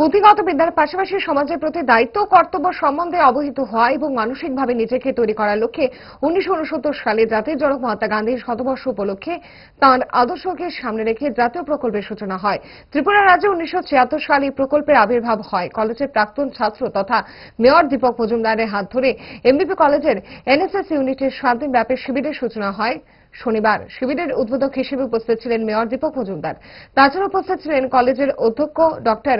পুঁথিগত বিদ্যার পাশাপাশি সমাজের প্রতি দায়িত্ব কর্তব্য সম্বন্ধে অবহিত হওয়া এবং মানসিকভাবে নিজেকে তৈরি করার লক্ষ্যে উনিশশো উনসত্তর সালে জাতির জনক মহাত্মা গান্ধীর শতবর্ষ উপলক্ষে তাঁর আদর্শকে সামনে রেখে জাতীয় প্রকল্পের সূচনা হয়। ত্রিপুরা রাজ্যে উনিশশো ছিয়াত্তর সালে এই প্রকল্পের আবির্ভাব হয়। কলেজের প্রাক্তন ছাত্র তথা মেয়র দীপক মজুমদারের হাত ধরে এমবিপি কলেজের এনএসএস ইউনিটের সাত দিন ব্যাপী শিবিরের সূচনা হয়। শনিবার শিবিরের উদ্বোধক হিসেবে উপস্থিত ছিলেন মেয়র দীপক মজুমদার। তাছাড়া উপস্থিত ছিলেন কলেজের অধ্যক্ষ ডক্টর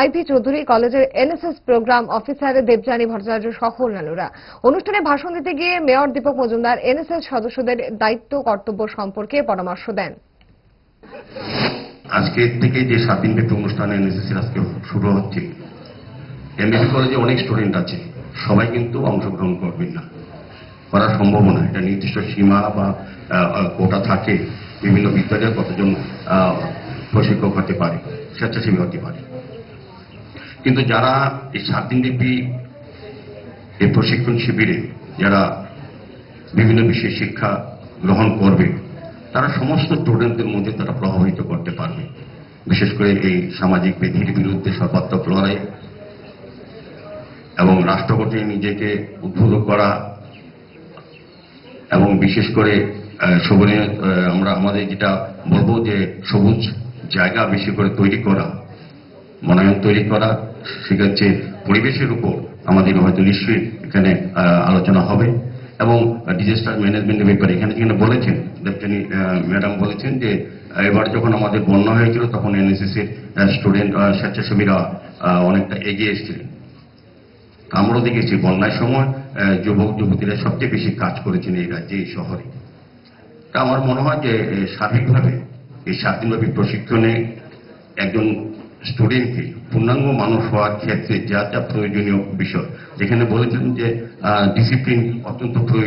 আইভি চৌধুরী, কলেজের NSS programme officer Debjani Bhattacharya সহ অন্যান্যরা। অনুষ্ঠানে ভাষণ দিতে গিয়ে মেয়র দীপক মজুমদার এনএসএস সদস্যদের দায়িত্ব, কর্তব্য সম্পর্কে পরামর্শ দেন। আজকে থেকে যে সাত দিন ব্যাপী অনুষ্ঠান এনএসএসি আজকে শুরু হচ্ছে। এমবিবি কলেজে অনেক স্টুডেন্ট আছে। সবাই কিন্তু অংশগ্রহণ করবেন না। করা সম্ভব না এটা নির্দিষ্ট সীমা বা কোটা থাকে, বিভিন্ন বিদ্যালয়ে কতজন প্রশিক্ষক হতে পারে, স্বেচ্ছাসেবী হতে পারে। কিন্তু যারা এই সাত দিন ব্যাপী এই প্রশিক্ষণ শিবিরে যারা বিভিন্ন বিষয়ে শিক্ষা গ্রহণ করবে, তারা সমস্ত স্টুডেন্টদের মধ্যে তারা প্রভাবিত করতে পারবে। বিশেষ করে এই সামাজিক বিধির বিরুদ্ধে সর্বাত্মক লড়াই এবং রাষ্ট্রপতি নিজেকে উদ্বুদ্ধ করা এবং বিশেষ করে সবুজ আমরা আমাদের যেটা বলব যে সবুজ জায়গা বেশি করে তৈরি করা মনোনয়ন তৈরি করা সেক্ষেত্রে পরিবেশের উপর আমাদের হয়তো নিশ্চয়ই এখানে আলোচনা হবে। এবং ডিজাস্টার ম্যানেজমেন্টের ব্যাপারে এখানে যেখানে বলেছেন লেফটেন্যান্ট ম্যাডাম বলেছেন যে, এবার যখন আমাদের বন্যা হয়েছিল তখন এনএসএসির স্টুডেন্ট স্বেচ্ছাসেবীরা অনেকটা এগিয়ে এসেছিলেন। আমরাও দেখেছি বন্যার সময় যুবক, যুবতীরা সবচেয়ে বেশি কাজ করেছেন এই রাজ্যে, এই শহরে। তা আমার মনে হয় যে স্বাভাবিকভাবে এই স্বাধীনভাবে প্রশিক্ষণে একজন স্টুডেন্টকে পূর্ণাঙ্গ মানুষ হওয়ার ক্ষেত্রে যা যা প্রয়োজনীয় বিষয়, যেখানে বলেছেন যে ডিসিপ্লিন অত্যন্ত প্রয়োজন।